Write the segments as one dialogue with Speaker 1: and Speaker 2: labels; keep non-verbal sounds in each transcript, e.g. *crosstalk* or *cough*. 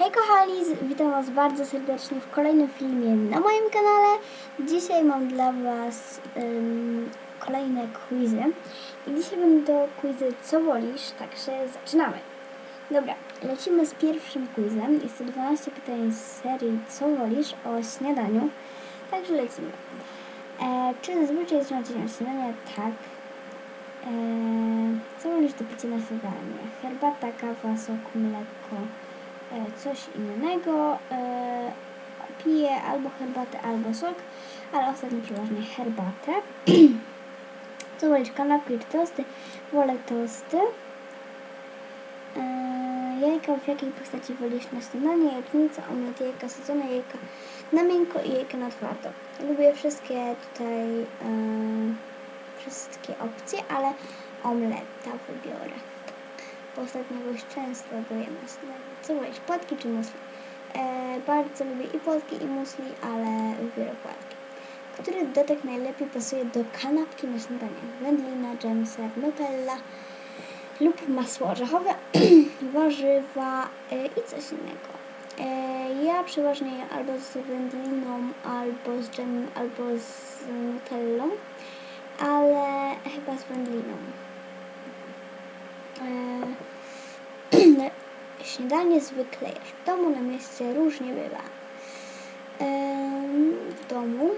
Speaker 1: Hej kochani, witam Was bardzo serdecznie w kolejnym filmie na moim kanale. Dzisiaj mam dla Was ym, kolejne quizy. I dzisiaj będą quizy co wolisz, także zaczynamy. Dobra, lecimy z pierwszym quizem. Jest to 12 pytań z serii co wolisz o śniadaniu. Także lecimy. E, czy zazwyczaj trzymacie się śniadania? Tak. E, co wolisz do picia na śniadanie? Herbata, kawa, sok, mleko, coś innego. E, piję albo herbatę, albo sok, ale ostatnio przeważnie herbatę. *clears throat* co wolisz? Kanapki czy tosty? Wolę tosty. E, jajka w jakiej postaci wolisz na śniadanie? Jajecznica, omlet, jajka sadzone, jajka na miękko i jajka na twardo. Lubię wszystkie tutaj... E, wszystkie opcje, ale omleta wybiorę. Bo ostatnio często go jem na śniadanie. Co wolisz, płatki czy musli? E, bardzo lubię i płatki i musli, ale wybiorę płatki. Który dodatek najlepiej pasuje do kanapki na śniadanie? Wędlina, dżem, ser, nutella lub masło orzechowe, *clears throat* warzywa e, i coś innego. E, ja przeważnie jem albo z wędliną, albo z dżemem, albo z nutellą ale chyba z wędliną. Eee, śniadanie zwykle jesz w domu, na mieście różnie bywa. Eee, w domu.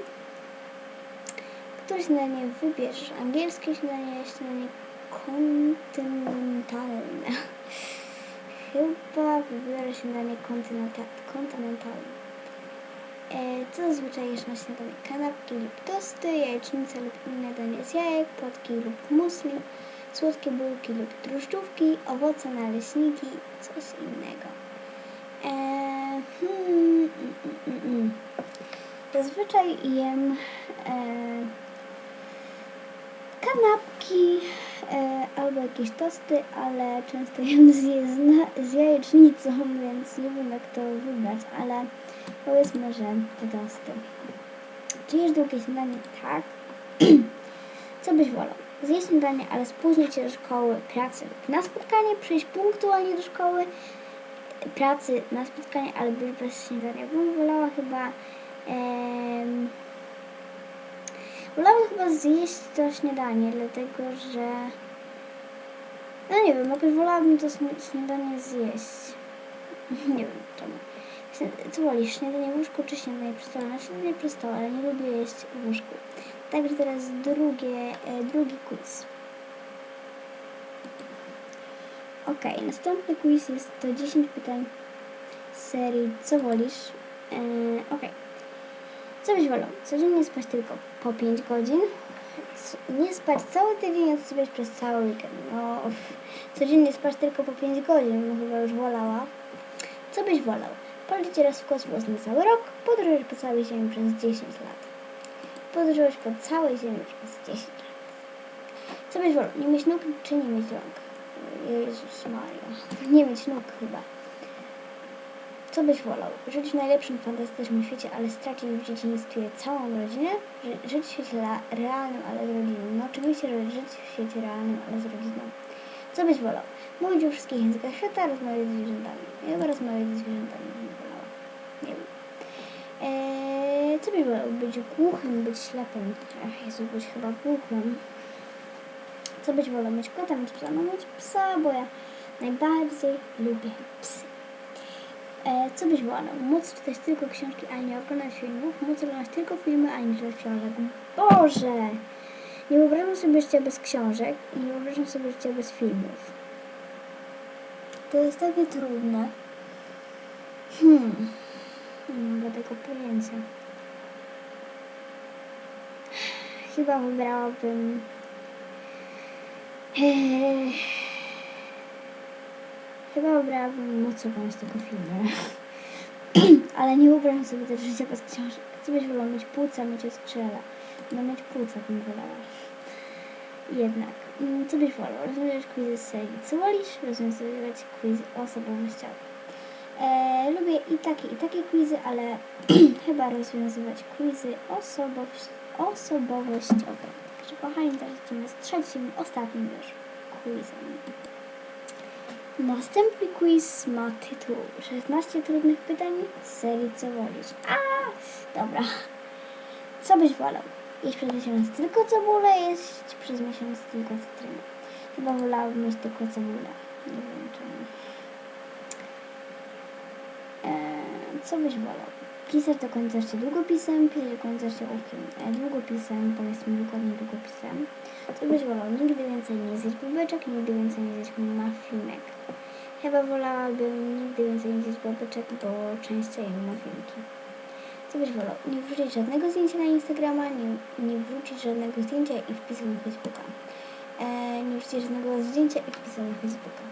Speaker 1: Które śniadanie wybierzesz? Angielskie śniadanie, śniadanie kontynentalne. Chyba wybiorę śniadanie kontynenta- kontynentalne. E, Co zazwyczaj jesz na śniadanie? Kanapki lub tosty, jajecznice lub inne danie z jajek, płatki lub musli, słodkie bułki lub drożdżówki, owoce, naleśniki, coś innego. E, hmm, mm, mm, mm, mm. Zazwyczaj jem e, kanapki e, albo jakieś tosty, ale często jem z, z jajecznicą, więc nie wiem jak to wybrać, ale powiedzmy, że te tosty. Czy jesz długie śniadanie? Tak. *clears throat* Co byś wolał? Zjeść śniadanie, ale spóźnić się do szkoły, pracy lub na spotkanie, przyjść punktualnie do szkoły, pracy, na spotkanie, ale być bez śniadania. Bym wolała chyba... Em, wolałabym chyba zjeść to śniadanie, dlatego że... No nie wiem, jakoś wolałabym to śni- śniadanie zjeść. *laughs* nie wiem czemu. Co wolisz, śniadanie w łóżku czy śniadanie przy stole? No śniadanie przy stole, ale nie lubię jeść w łóżku. Także teraz drugie, e, drugi quiz. Ok, następny quiz jest to 10 pytań serii Co wolisz? E, ok. Co byś wolał? Codziennie spać tylko po 5 godzin? Nie spać cały tydzień, a sypiać przez cały weekend. No, codziennie spać tylko po 5 godzin, bym chyba już wolała. Co byś wolał? Polecieć raz w kosmos na cały rok, podróżować po całej Ziemi przez 10 lat. Podróżować po całej Ziemi przez 10 lat. Co byś wolał? Nie mieć nóg czy nie mieć rąk? Jezus Maria. Nie mieć nóg chyba. Co byś wolał? Żyć w najlepszym, fantastycznym świecie, ale stracić w dzieciństwie całą rodzinę? Ży- żyć w świecie realnym, ale z rodziną? No oczywiście, że żyć w świecie realnym, ale z rodziną. Co byś wolał? Mówić o wszystkich językach świata, rozmawiać z zwierzętami. Ja rozmawiać z zwierzętami bym wolała. Nie wiem. Eee, co wolał? Być głuchym, być ślepym? Ach, Jezu, być chyba głuchym. Co byś wolał? Mieć kota, mieć psa? No mieć psa, bo ja najbardziej lubię psy. E, co byś wolał? Móc czytać tylko książki, a nie oglądać filmów? Móc oglądać tylko filmy, a nie czytać książek? Boże! Nie wyobrażam sobie życia bez książek i nie wyobrażam sobie życia bez filmów. To jest takie trudne. Hmm. Nie do tego pojęcia. Chyba wybrałabym... Eee, Chyba wybrałabym móc oglądać tylko filmy. *clears throat* Ale nie wyobrażam sobie też życia bez książek. Co byś wolał mieć płuca, mieć oskrzela? No mieć płuca bym wolała. Jednak. Mm, Co byś wolał? Rozwiązywać quizy z serii. Co wolisz? Rozwiązywać quizy osobowościowe. E, lubię i takie, i takie quizy, ale *clears throat* chyba rozwiązywać quizy osobowoś osobowościowe. Także kochani, lecimy z trzecim, ostatnim już quizem. Następny quiz ma tytuł 16 trudnych pytań z serii Co wolisz? A, dobra. Co byś wolał? Jeść przez miesiąc tylko cebulę, jeść przez miesiąc tylko cytrynę. Chyba wolałabym mieć tylko cebulę. Nie wiem czemu. Eee, co byś wolał? Pisać do końca jeszcze długopisem, końca jeszcze ołówkiem. Długopisem, powiedzmy dokładnie długopisem. Co byś wolał? Nigdy więcej nie zjeść babeczek, nigdy więcej nie zjeść mafinek. Chyba wolałabym nigdy więcej nie zjeść babeczek, bo częściej jem mafinki. Co byś wolał? Nie wrzucić żadnego zdjęcia na Instagrama, nie, nie wrzucić żadnego zdjęcia i wpisać na Facebooka. E, nie wrzucić żadnego zdjęcia i wpisać na Facebooka.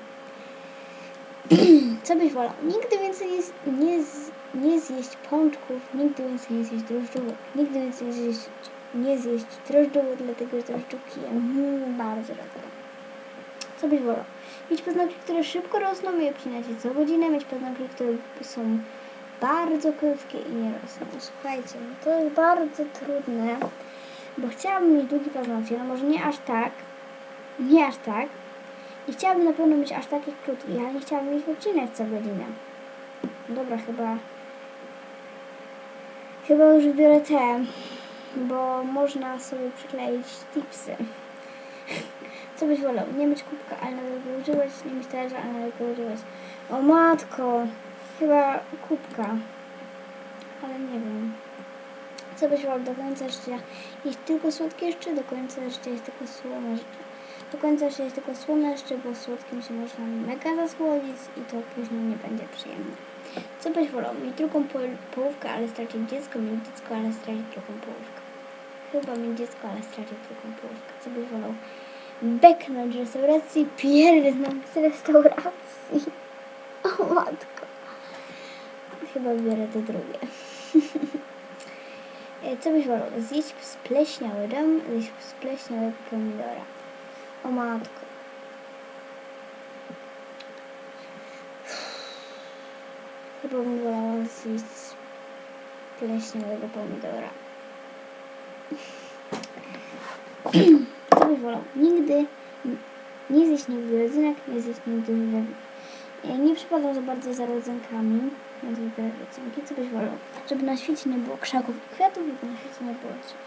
Speaker 1: *clears throat* Co byś wolał? Nigdy więcej nie, z- nie, nie zjeść pączków, nigdy więcej nie zjeść drożdżówek, nigdy więcej nie zjeść, nie zjeść drożdżówek, dlatego że drożdżówki jem mm, bardzo rzadko. Co byś wolał? Mieć paznokcie, które szybko rosną i obcinać je co godzinę, mieć paznokcie, które są bardzo krótkie i nie rosną. Słuchajcie, no to jest bardzo trudne, bo chciałabym mieć długie paznokcie, no może nie aż tak, nie aż tak, i chciałabym na pewno mieć aż takich krótkich, ale nie chciałabym ich odcinać co godzinę. Dobra, chyba. Chyba już biorę te, bo można sobie przykleić tipsy. *laughs* Co byś wolał? Nie mieć kubka, ale nawet go używać, nie mieć talerza, ale nawet go używać. O matko! Chyba kubka. Ale nie wiem. Co byś wolał do końca życia? Jeść tylko słodkie jeszcze, do końca życia jest tylko słone życie. Do końca życia jest tylko słone jeszcze, bo słodkim się można mega zasłodzić i to później nie będzie przyjemne. Co byś wolał? Mieć drugą po połówkę, ale stracić dziecko, mieć dziecko, ale stracić drugą połówkę. Chyba mieć dziecko, ale stracić drugą połówkę. Co byś wolał? Beknąć restauracji, pierdnąć z restauracji. *laughs* O matko. Chyba biorę to drugie. *laughs* E, Co byś wolał? Zjeść spleśniały dżem, zjeść spleśniałego pomidora. O matko. Wolała zjeść spleśniałego pomidora. Co byś wolał? Nigdy nie zjeść nigdy rodzynek, nie zjeść nigdy. Ja nie przypadam za bardzo za rodzynkami, więc wybiorę rodzynki. Co byś wolał? Żeby na świecie nie było krzaków i kwiatów, żeby na świecie nie było drzew.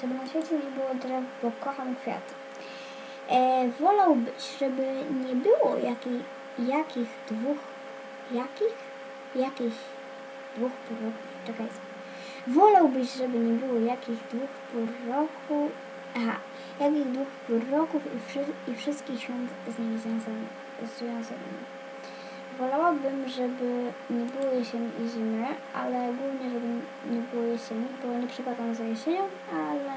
Speaker 1: Żeby na świecie nie było drzew, bo kocham kwiaty. E, wolałbyś, żeby nie było jakich, jakich dwóch, jakich, jakich dwóch pół roku, czekaj, wolałbyś, żeby nie było jakich dwóch pół roku, aha, jakich dwóch pół roków i, wszy, i wszystkich świąt z nimi związanych. Wolałabym, żeby nie było jesieni i zimy, ale głównie, żeby nie było jesieni, bo nie przepadam za jesienią, ale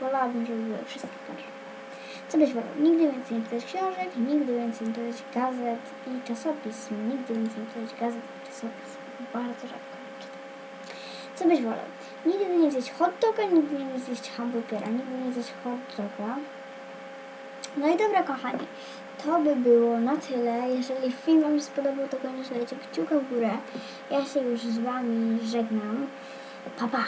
Speaker 1: wolałabym, żeby były wszystkie. Co byś wolał? Nigdy więcej nie czytać książek, nigdy więcej nie czytać gazet i czasopism. Nigdy więcej nie czytać gazet i czasopism. Bardzo rzadko czytam. Co byś wolał? Nigdy nie zjeść hot doga, nigdy nie zjeść hamburgera, nigdy nie zjeść hot doga. No i dobra, kochani, to by było na tyle. Jeżeli film Wam się spodobał, to koniecznie dajcie kciuka w górę. Ja się już z Wami żegnam. Pa, pa!